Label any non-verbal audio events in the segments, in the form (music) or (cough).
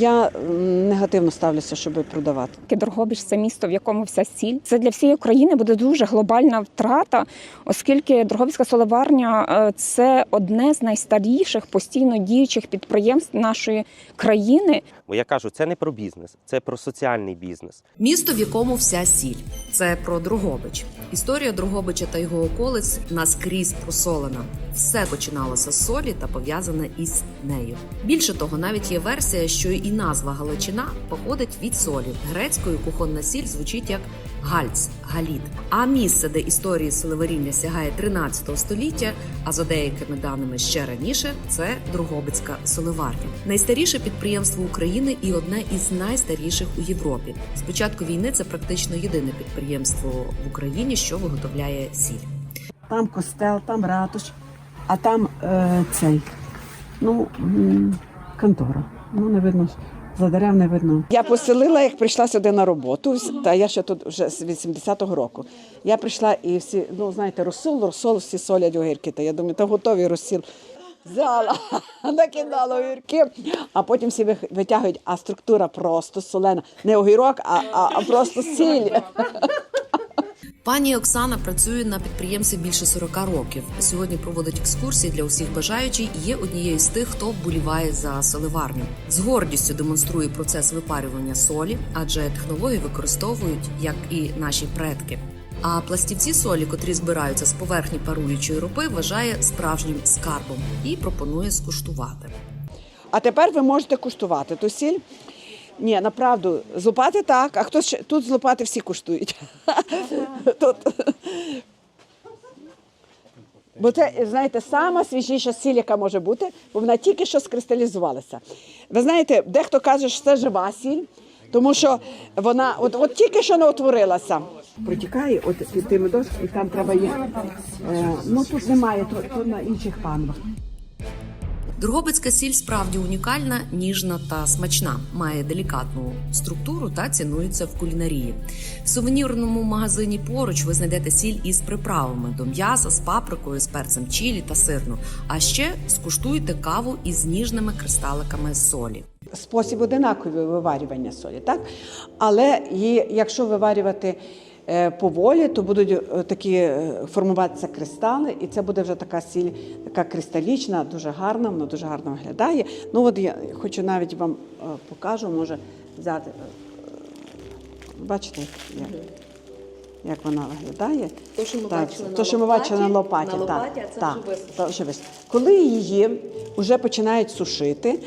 Я негативно ставлюся, щоб продавати. Дрогобич це місто, в якому вся сіль. Це для всієї України буде дуже глобальна втрата, оскільки Дрогобицька соливарня е, це одне з найстаріших постійно діючих підприємств нашої країни. Бо я кажу, це не про бізнес, це про соціальний бізнес. Місто, в якому вся сіль. Це про Дрогобич. Історія Дрогобича та його околиць наскрізь просолена. Все починалося з солі та пов'язане із нею. Більше того, навіть є версія, що і назва Галичина походить від солі. Грецькою кухонна сіль звучить як гальц, галіт. А місце, де історії соливаріння сягає 13 століття, а за деякими даними ще раніше, це Дрогобицька соливарня. Найстаріше підприємство України і одне із найстаріших у Європі. З початку війни це практично єдине підприємство в Україні, що виготовляє сіль. Там костел, там ратуш, а там е, цей, ну, контора. Ну, не видно, за дерев не видно. Я поселила, як прийшла сюди на роботу, та я ще тут вже з 80-го року. Я прийшла і всі, ну, знаєте, розсол, розсол, всі солять огірки. Та я думаю, та готові розсіл. Взяла, (laughs) накидала огірки, а потім всі витягують, а структура просто солена. Не огірок, а, а, а просто сіль. (laughs) Пані Оксана працює на підприємстві більше 40 років. Сьогодні проводить екскурсії для усіх бажаючих і є однією з тих, хто вболіває за соливарню. З гордістю демонструє процес випарювання солі, адже технології використовують як і наші предки. А пластівці солі, котрі збираються з поверхні паруючої ропи, вважає справжнім скарбом і пропонує скуштувати. А тепер ви можете куштувати ту сіль. Ні, направду, з лопати так, а хто ще тут з лопати всі куштують. Тут. Бо це, знаєте, сама свіжіша сіль, яка може бути, бо вона тільки що скристалізувалася. Ви знаєте, дехто каже, що це жива сіль, тому що вона от, от тільки що не утворилася. Протікає от під тими дошками, і там треба їх. Е, ну тут немає, то, то на інших панвах. Дрогобицька сіль справді унікальна, ніжна та смачна, має делікатну структуру та цінується в кулінарії. В сувенірному магазині поруч ви знайдете сіль із приправами до м'яса, з паприкою, з перцем чілі та сирну. А ще скуштуйте каву із ніжними кристаликами солі. спосіб одинаковий виварювання солі, так? Але її, якщо виварювати поволі, то будуть е, такі е, формуватися кристали, і це буде вже така сіль, така кристалічна, дуже гарна, вона дуже гарно виглядає. Ну от я хочу навіть вам е, покажу, може взяти. е, Бачите, як, як вона виглядає? То, що ми так, бачили на то, що ми бачили на лопаті, лопаті. так, а це так, висушено. Коли її вже починають сушити,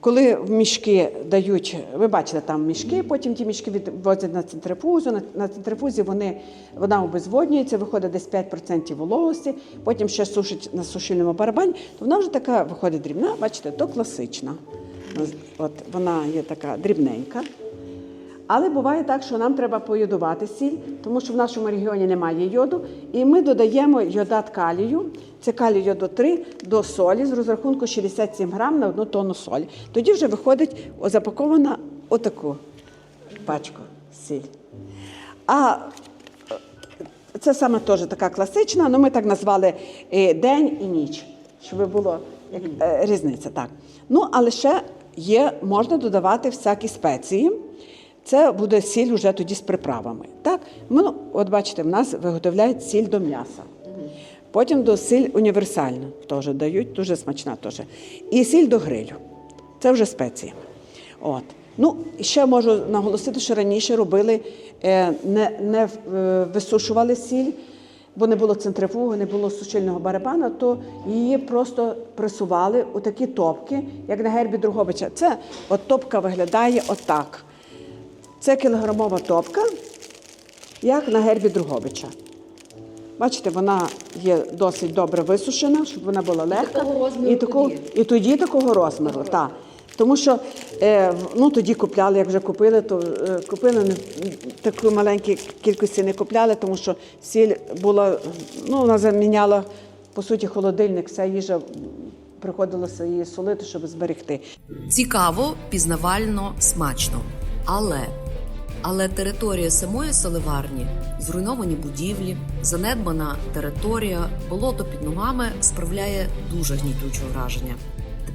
коли в мішки дають, ви бачите, там мішки, потім ті мішки відвозять на центрифузу. На, на центрифузі вони, вона обезводнюється, виходить десь 5% вологості, потім ще сушить на сушильному барабані, то вона вже така виходить дрібна, бачите, то класична. От вона є така дрібненька. Але буває так, що нам треба поюдувати сіль, тому що в нашому регіоні немає йоду, і ми додаємо йодат калію. Це калій йоду 3 до солі з розрахунку 67 грам на одну тонну солі. Тоді вже виходить запакована отаку пачку сіль. А е, це саме теж така класична, але ми так назвали е, день і ніч, щоб було як, е, різниця. Так. Ну, але ще є, можна додавати всякі спеції. Це буде сіль вже тоді з приправами. Так? Ну, от бачите, в нас виготовляють сіль до м'яса. Потім до сіль універсальна теж дають, дуже смачна теж. І сіль до грилю. Це вже спеції. От. Ну, ще можу наголосити, що раніше робили, е, не, не е, висушували сіль, бо не було центрифуги, не було сушильного барабана, то її просто пресували у такі топки, як на гербі Другобича. Це от топка виглядає отак. Це кілограмова топка, як на гербі Другобича. Bачите, вона є досить добре висушена, щоб вона була легка. такого розміру і, такого, тоді? і тоді такого розміру, так. Тому що е, ну, тоді купляли, як вже купили, то е, купили не, таку маленьку кількості не купляли, тому що сіль була, ну, вона заміняла, по суті, холодильник, вся їжа приходилося її солити, щоб зберегти. Цікаво, пізнавально, смачно. Але але територія самої соливарні, зруйновані будівлі, занедбана територія, болото під ногами справляє дуже гнітюче враження.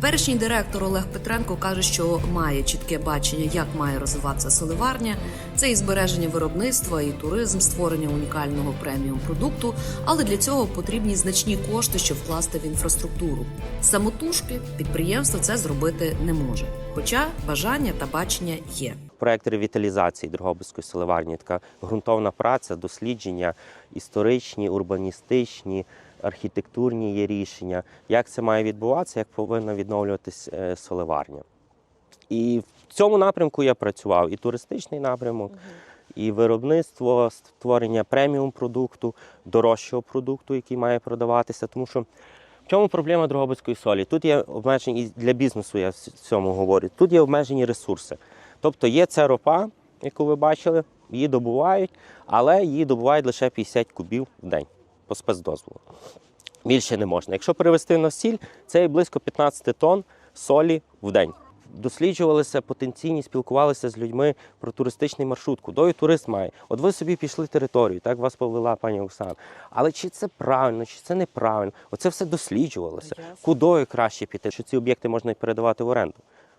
Теперішній директор Олег Петренко каже, що має чітке бачення, як має розвиватися соливарня. Це і збереження виробництва, і туризм, створення унікального преміум продукту. Але для цього потрібні значні кошти, щоб вкласти в інфраструктуру. Самотужки підприємство це зробити не може, хоча бажання та бачення є. Проект ревіталізації Дрогобицької соливарні така ґрунтовна праця, дослідження, історичні, урбаністичні, архітектурні є рішення, як це має відбуватися, як повинна відновлюватись е, соливарня. І в цьому напрямку я працював і туристичний напрямок, і виробництво, створення преміум продукту, дорожчого продукту, який має продаватися. Тому що в чому проблема Дрогобицької солі? Тут є обмежені і для бізнесу, я в цьому говорю. Тут є обмежені ресурси. Тобто є ця ропа, яку ви бачили, її добувають, але її добувають лише 50 кубів в день по спецдозволу. Більше не можна. Якщо перевести на сіль, це близько 15 тонн солі в день. Досліджувалися потенційні, спілкувалися з людьми про туристичний маршрут, кудою турист має. От ви собі пішли територію, так вас повела пані Оксана. Але чи це правильно, чи це неправильно? Оце все досліджувалося. Кудою краще піти, що ці об'єкти можна передавати в оренду.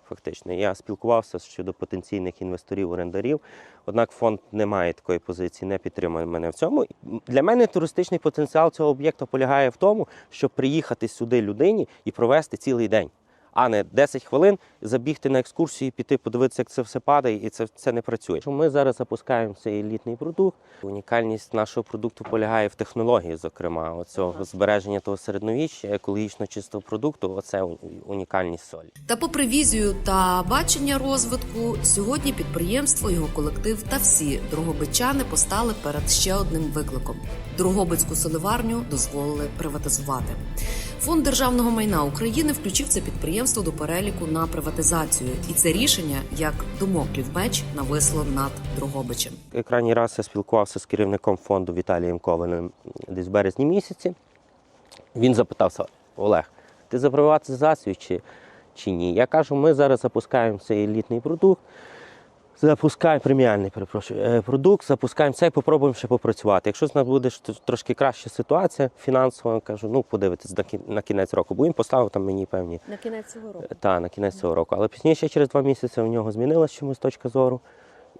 Фактично, я спілкувався щодо потенційних інвесторів-орендарів. Однак фонд не має такої позиції, не підтримує мене в цьому. Для мене туристичний потенціал цього об'єкту полягає в тому, щоб приїхати сюди людині і провести цілий день, а не 10 хвилин забігти на екскурсію, піти подивитися, як це все падає, і це, це не працює. Ми зараз запускаємо цей елітний продукт. Унікальність нашого продукту полягає в технології, зокрема, оцього збереження того середньовіччя, екологічно чистого продукту. Оце унікальність солі. Та попри візію та бачення розвитку, сьогодні підприємство, його колектив та всі дрогобичани постали перед ще одним викликом: Дрогобицьку соливарню дозволили приватизувати. Фонд державного майна України включив це підприємство до переліку на приватизацію, і це рішення, як домоклів меч, нависло над Дрогобичем. Крайній раз я спілкувався з керівником фонду Віталієм Ковалем десь в березні місяці. Він запитався: Олег, ти за приватизацію чи, чи ні? Я кажу, ми зараз запускаємо цей елітний продукт. Запускаємо преміальний перепрошую, е, продукт, запускаємо це і попробуємо ще попрацювати. Якщо з нас буде трошки краща ситуація фінансова, кажу, ну подивитись на кінець року, бо він поставив там мені певні На кінець цього року. Так, на кінець цього року. Але пізніше, через два місяці, у нього змінилася чомусь точка зору,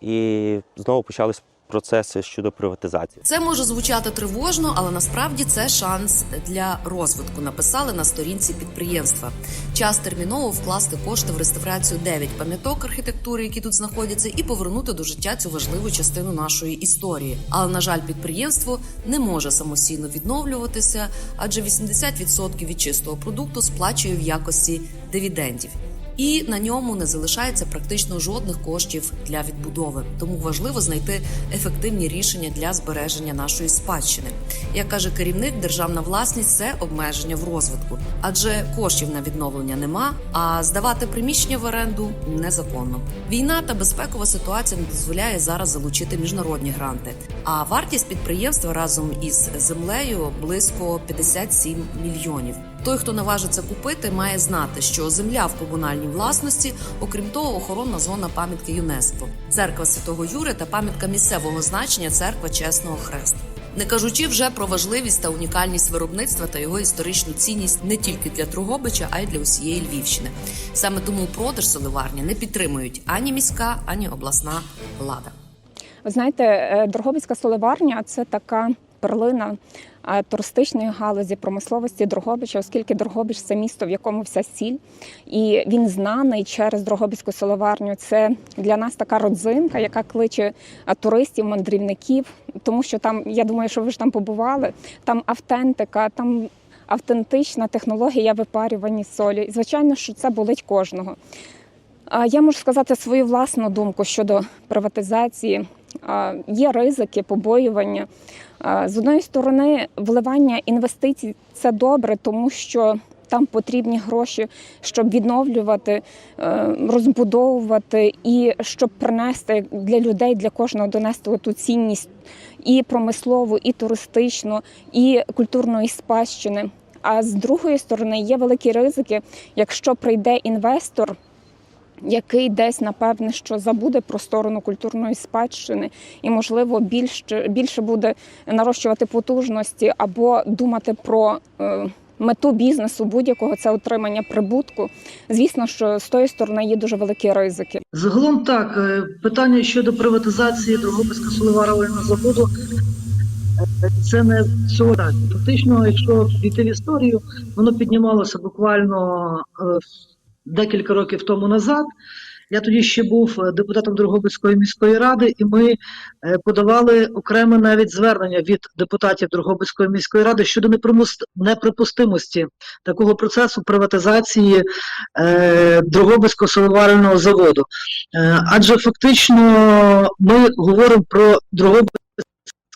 і знову почались процеси щодо приватизації. Це може звучати тривожно, але насправді це шанс для розвитку. Написали на сторінці підприємства. Час терміново вкласти кошти в реставрацію 9 пам'яток архітектури, які тут знаходяться, і повернути до життя цю важливу частину нашої історії. Але на жаль, підприємство не може самостійно відновлюватися, адже 80% від чистого продукту сплачує в якості дивідендів. І на ньому не залишається практично жодних коштів для відбудови. Тому важливо знайти ефективні рішення для збереження нашої спадщини. Як каже керівник, державна власність це обмеження в розвитку, адже коштів на відновлення нема. А здавати приміщення в оренду незаконно. Війна та безпекова ситуація не дозволяє зараз залучити міжнародні гранти. А вартість підприємства разом із землею близько 57 мільйонів. Той, хто наважиться купити, має знати, що земля в комунальній власності, окрім того, охоронна зона пам'ятки ЮНЕСКО, церква Святого Юри та пам'ятка місцевого значення церква Чесного Хреста. Не кажучи вже про важливість та унікальність виробництва та його історичну цінність не тільки для Трогобича, а й для усієї Львівщини. Саме тому продаж соливарні не підтримують ані міська, ані обласна влада. Ви знаєте, е, Дрогобицька соливарня це така перлина е, туристичної галузі промисловості Дрогобича, оскільки Дрогобич це місто, в якому вся сіль, і він знаний через Дрогобицьку соливарню. Це для нас така родзинка, яка кличе е, туристів, мандрівників, тому що там, я думаю, що ви ж там побували, там автентика, там. Автентична технологія випарювання солі. І, Звичайно, що це болить кожного. Я можу сказати свою власну думку щодо приватизації. Є ризики, побоювання. З одної сторони, вливання інвестицій це добре, тому що там потрібні гроші, щоб відновлювати, е, розбудовувати і щоб принести для людей, для кожного донести ту цінність і промислову, і туристичну, і культурної спадщини. А з другої сторони є великі ризики, якщо прийде інвестор який десь напевне що забуде про сторону культурної спадщини і, можливо, більше більше буде нарощувати потужності або думати про е, мету бізнесу будь-якого це отримання прибутку. Звісно, що з тої сторони є дуже великі ризики. Загалом так, е, питання щодо приватизації Дрогобицького соливарового заводу е, це не цього так. Фактично, якщо піти в історію, воно піднімалося буквально декілька років тому назад. Я тоді ще був е, депутатом Дрогобицької міської ради, і ми е, подавали окреме навіть звернення від депутатів Дрогобицької міської ради щодо неприпустимості такого процесу приватизації е, Дрогобицького соливарного заводу. Адже фактично ми говоримо про Дрогобицький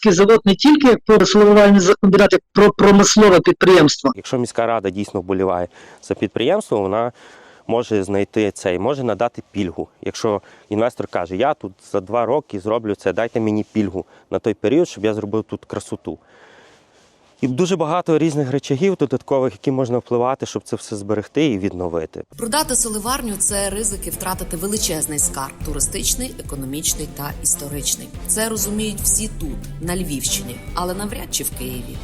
завод не тільки про соливарний комбінат, як про промислове підприємство. Якщо міська рада дійсно вболіває за підприємство, вона може знайти цей, може надати пільгу. Якщо інвестор каже, я тут за два роки зроблю це, дайте мені пільгу на той період, щоб я зробив тут красоту. І дуже багато різних речагів додаткових, які можна впливати, щоб це все зберегти і відновити. Продати соливарню це ризики втратити величезний скарб туристичний, економічний та історичний. Це розуміють всі тут, на Львівщині, але навряд чи в Києві.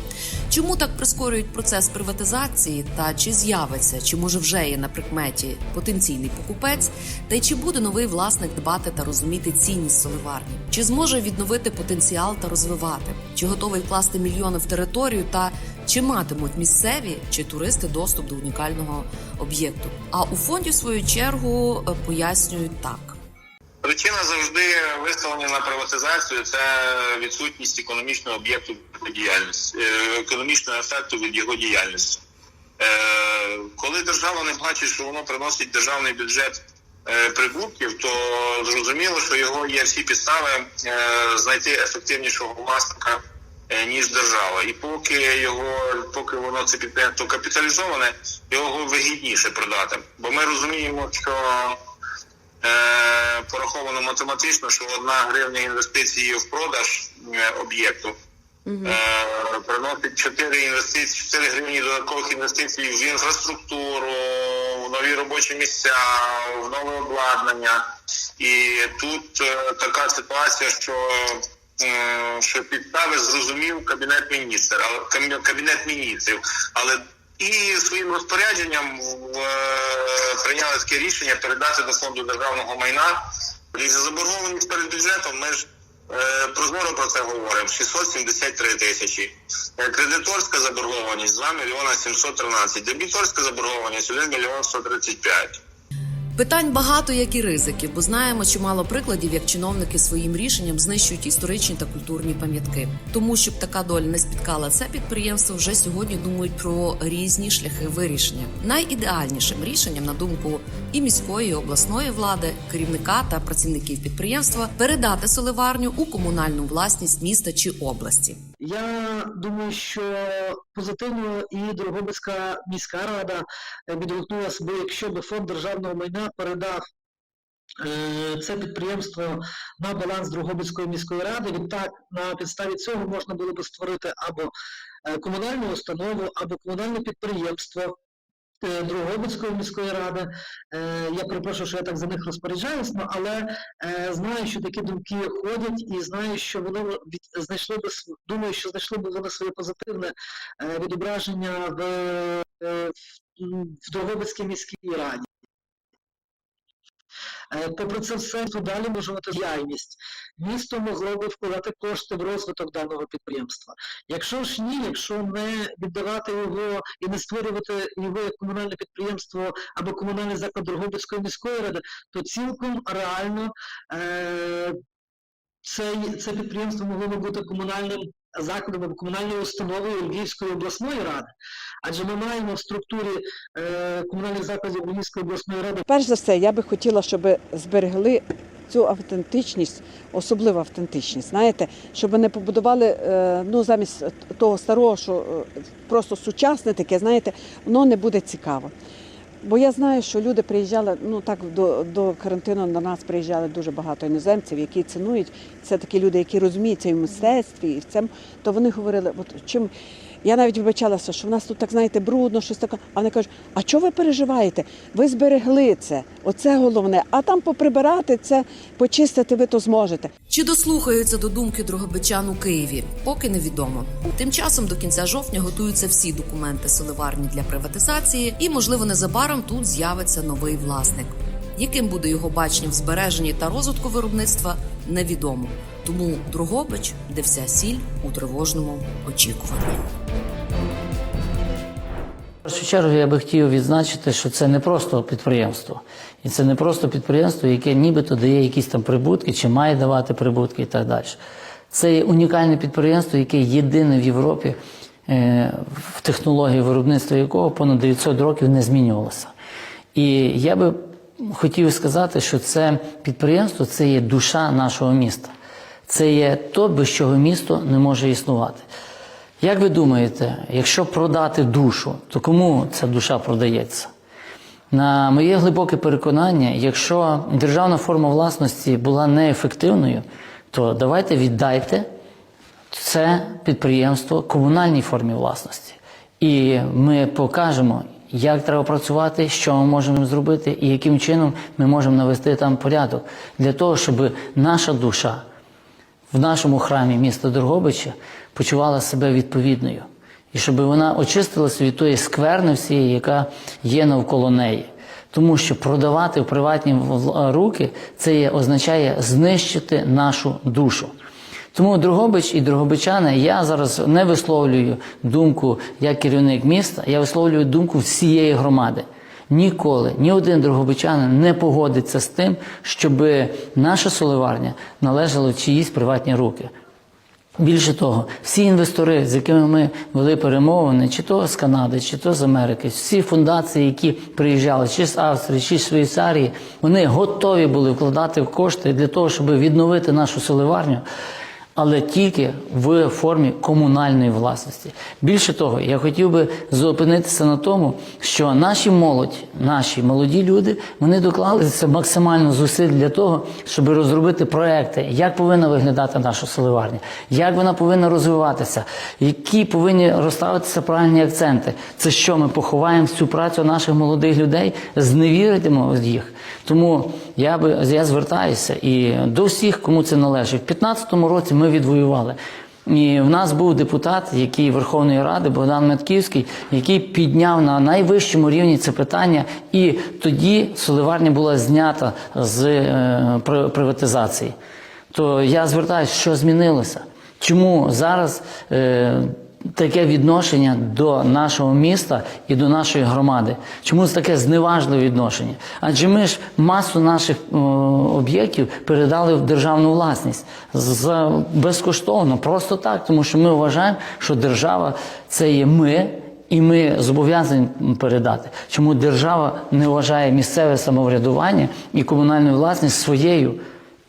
Чому так прискорюють процес приватизації та чи з'явиться, чи може вже є на прикметі потенційний покупець, та й чи буде новий власник дбати та розуміти цінність соливарні? Чи зможе відновити потенціал та розвивати? Чи готовий вкласти мільйони в територію та чи матимуть місцеві чи туристи доступ до унікального об'єкту? А у фонді в свою чергу пояснюють так. Причина завжди виставлення на приватизацію це відсутність економічного об'єкту діяльності, е, економічного ефекту від його діяльності. Е, Коли держава не бачить, що воно приносить державний бюджет е, прибутків, то зрозуміло, що його є всі підстави знайти ефективнішого власника ніж держава. І поки його, поки воно це підприємство капіталізоване, його вигідніше продати. Бо ми розуміємо, що е, пораховано математично, що одна гривня інвестиції в продаж е, об'єкту е, приносить 4 інвестиції, 4 гривні додаткових інвестицій в інфраструктуру, в нові робочі місця, в нове обладнання. І тут е, така ситуація, що, е, що підстави зрозумів кабінет міністрів, але кабінет- міністрів, але і своїм розпорядженням е, прийняли таке рішення передати до фонду державного майна. І за заборгованість перед бюджетом ми ж е, прозоро про це говоримо. 673 тисячі. Е, Кредиторська заборгованість 2 мільйона 713. Дебіторська заборгованість 1 мільйон 135. Питань багато, як і ризиків, бо знаємо чимало прикладів, як чиновники своїм рішенням знищують історичні та культурні пам'ятки. Тому щоб така доля не спіткала це підприємство, вже сьогодні думають про різні шляхи вирішення. Найідеальнішим рішенням, на думку і міської, і обласної влади, керівника та працівників підприємства, передати соливарню у комунальну власність міста чи області. Я думаю, що позитивно і Дрогобицька міська рада відгукнула відгукнулася би, якщо би фонд державного майна передав е, це підприємство на баланс Другобицької міської ради. Відтак на підставі цього можна було би створити або е, комунальну установу, або комунальне підприємство. Е, Дрогобицької міської ради. Е, Я перепрошую, що я так за них розпоряджаюсь, ну, але е, знаю, що такі думки ходять, і знаю, що вони знайшли би думаю, що знайшли би вони своє позитивне відображення в, в Дрогобицькій міській раді. Е, Попри це все, далі може бути діяльність. Місто могло би вкладати кошти в розвиток даного підприємства. Якщо ж ні, якщо не віддавати його і не створювати його як комунальне підприємство або комунальний заклад Дрогобицької міської ради, то цілком реально е, це, це підприємство могло би бути комунальним закладом або комунальною установою Львівської обласної ради. Адже ми маємо в структурі е, комунальних закладів Львівської обласної ради Перш за все, я би хотіла, щоб зберегли цю автентичність, особливу автентичність. Знаєте, щоб не побудували е, ну, замість того старого, що е, просто сучасне таке, знаєте, воно не буде цікаво. Бо я знаю, що люди приїжджали, ну так до, до карантину на нас приїжджали дуже багато іноземців, які цінують. Це такі люди, які розуміються і в мистецтві, і в цьому. То вони говорили, от чим Я навіть вибачалася, що в нас тут так знаєте брудно, щось таке. А вони кажуть, а чого ви переживаєте? Ви зберегли це, оце головне. А там поприбирати це, почистити ви то зможете. Чи дослухаються до думки Дрогобичан у Києві? Поки невідомо. Тим часом до кінця жовтня готуються всі документи соливарні для приватизації, і можливо незабаром тут з'явиться новий власник. Яким буде його бачення в збереженні та розвитку виробництва, невідомо. Тому Другобич, де вся сіль у тривожному очікуванні. Першу чергу я би хотів відзначити, що це не просто підприємство. І це не просто підприємство, яке нібито дає якісь там прибутки чи має давати прибутки і так далі. Це є унікальне підприємство, яке єдине в Європі, е, в технології виробництва якого понад 900 років не змінювалося. І я би хотів сказати, що це підприємство це є душа нашого міста. Це є то, без чого місто не може існувати. Як ви думаєте, якщо продати душу, то кому ця душа продається? На моє глибоке переконання, якщо державна форма власності була неефективною, то давайте віддайте це підприємство комунальній формі власності. І ми покажемо, як треба працювати, що ми можемо зробити і яким чином ми можемо навести там порядок для того, щоб наша душа в нашому храмі міста Дрогобича почувала себе відповідною. І щоб вона очистилася від тої скверни всієї, яка є навколо неї. Тому що продавати в приватні руки це є, означає знищити нашу душу. Тому Дрогобич і Дрогобичани, я зараз не висловлюю думку як керівник міста, я висловлюю думку всієї громади. Ніколи ні один дрогобичанин не погодиться з тим, щоб наша соливарня належала в чиїсь приватні руки. Більше того, всі інвестори, з якими ми вели перемовини, чи то з Канади, чи то з Америки, всі фундації, які приїжджали, чи з Австрії, чи з Швейцарії, вони готові були вкладати в кошти для того, щоб відновити нашу соливарню, але тільки в формі комунальної власності. Більше того, я хотів би зупинитися на тому, що наші молодь, наші молоді люди, вони доклали максимально зусиль для того, щоб розробити проекти, як повинна виглядати наша соливарня, як вона повинна розвиватися, які повинні розставитися правильні акценти. Це що ми поховаємо всю працю наших молодих людей, зневіримо їх. Тому я би я звертаюся і до всіх, кому це належить. В 2015 році ми відвоювали. І в нас був депутат, який Верховної Ради Богдан Метківський, який підняв на найвищому рівні це питання, і тоді соливарня була знята з е, приватизації. То я звертаюся, що змінилося? Чому зараз е, таке відношення до нашого міста і до нашої громади? Чому таке зневажливе відношення? Адже ми ж масу наших об'єктів передали в державну власність безкоштовно, просто так, тому що ми вважаємо, що держава це є ми. І ми зобов'язані передати. Чому держава не вважає місцеве самоврядування і комунальну власність своєю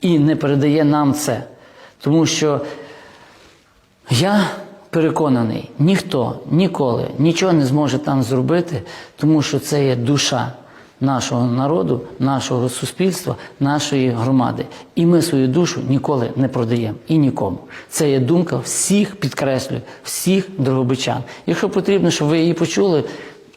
і не передає нам це? Тому що я переконаний, ніхто ніколи нічого не зможе там зробити, тому що це є душа нашого народу, нашого суспільства, нашої громади. І ми свою душу ніколи не продаємо і нікому. Це є думка всіх, підкреслюю, всіх дрогобичан. Якщо потрібно, щоб ви її почули.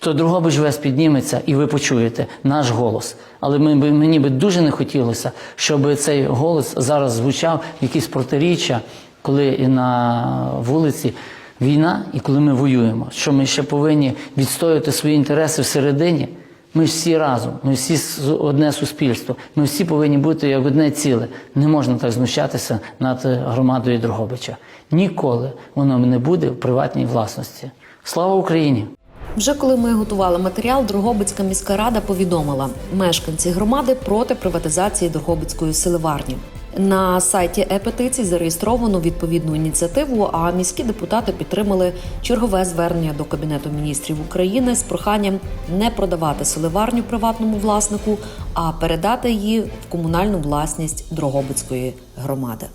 То Другобич весь підніметься і ви почуєте наш голос. Але ми, мені би дуже не хотілося, щоб цей голос зараз звучав якісь протиріччя, коли і на вулиці війна і коли ми воюємо. Що ми ще повинні відстоювати свої інтереси всередині. Ми всі разом, ми всі одне суспільство. Ми всі повинні бути як одне ціле. Не можна так знущатися над громадою Дрогобича. Ніколи воно не буде в приватній власності. Слава Україні! Вже коли ми готували матеріал, Дрогобицька міська рада повідомила, мешканці громади проти приватизації Дрогобицької селеварні. На сайті е-петицій зареєстровано відповідну ініціативу. А міські депутати підтримали чергове звернення до кабінету міністрів України з проханням не продавати соливарню приватному власнику, а передати її в комунальну власність Дрогобицької громади.